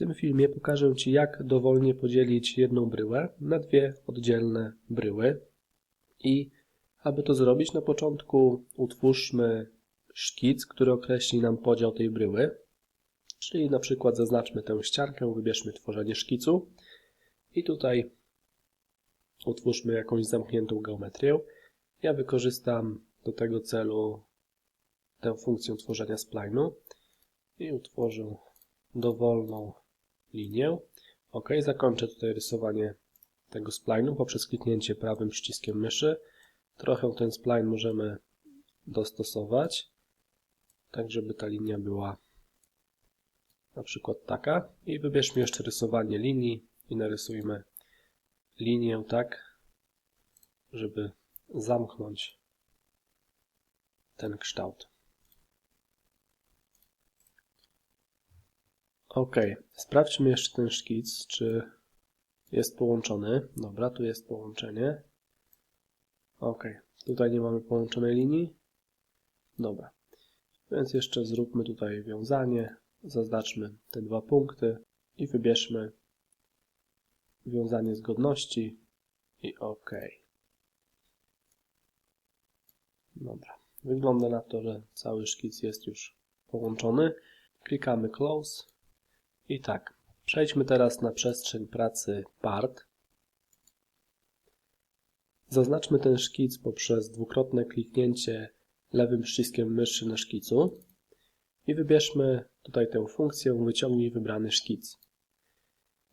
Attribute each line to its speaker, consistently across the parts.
Speaker 1: tym filmie pokażę Ci, jak dowolnie podzielić jedną bryłę na dwie oddzielne bryły. I aby to zrobić, na początku utwórzmy szkic, który określi nam podział tej bryły. Czyli na przykład zaznaczmy tę ściankę, wybierzmy tworzenie szkicu i tutaj utwórzmy jakąś zamkniętą geometrię. Ja wykorzystam do tego celu tę funkcję tworzenia spline'u i utworzę dowolną linię. OK, zakończę tutaj rysowanie tego spline'u poprzez kliknięcie prawym przyciskiem myszy. Trochę ten spline możemy dostosować, tak żeby ta linia była na przykład taka. I wybierzmy jeszcze rysowanie linii i narysujmy linię tak, żeby zamknąć ten kształt. Ok, sprawdźmy jeszcze ten szkic, czy jest połączony. Dobra, tu jest połączenie. Ok, tutaj nie mamy połączonej linii. Dobra, więc jeszcze zróbmy tutaj wiązanie. Zaznaczmy te dwa punkty i wybierzmy wiązanie zgodności i OK. Dobra, wygląda na to, że cały szkic jest już połączony. Klikamy Close i tak, przejdźmy teraz na przestrzeń pracy Part. Zaznaczmy ten szkic poprzez dwukrotne kliknięcie lewym przyciskiem myszy na szkicu i wybierzmy tutaj tę funkcję wyciągnij wybrany szkic.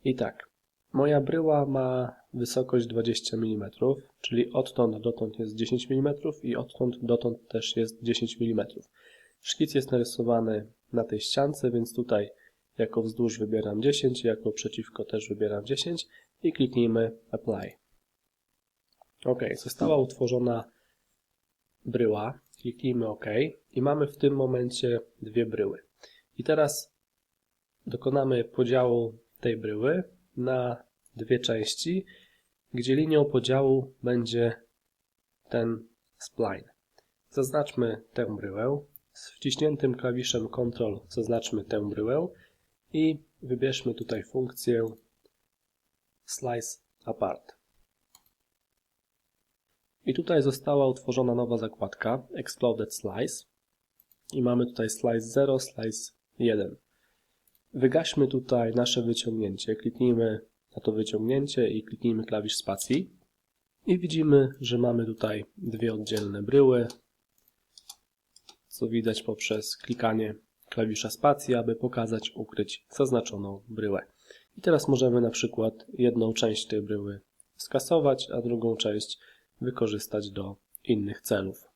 Speaker 1: I tak, moja bryła ma wysokość 20 mm, czyli odtąd dotąd jest 10 mm i odtąd dotąd też jest 10 mm. Szkic jest narysowany na tej ściance, więc tutaj jako wzdłuż wybieram 10, jako przeciwko też wybieram 10 i kliknijmy Apply. OK, została utworzona bryła. Kliknijmy OK i mamy w tym momencie dwie bryły. I teraz dokonamy podziału tej bryły na dwie części, gdzie linią podziału będzie ten spline. Zaznaczmy tę bryłę. Z wciśniętym klawiszem Ctrl zaznaczmy tę bryłę i wybierzmy tutaj funkcję Slice Apart. I tutaj została utworzona nowa zakładka Exploded Slice i mamy tutaj slice 0, slice 1. Wygaśmy tutaj nasze wyciągnięcie, kliknijmy na to wyciągnięcie i kliknijmy klawisz spacji i widzimy, że mamy tutaj dwie oddzielne bryły, co widać poprzez klikanie klawisza spacji, aby pokazać, ukryć zaznaczoną bryłę. I teraz możemy na przykład jedną część tej bryły skasować, a drugą część wykorzystać do innych celów.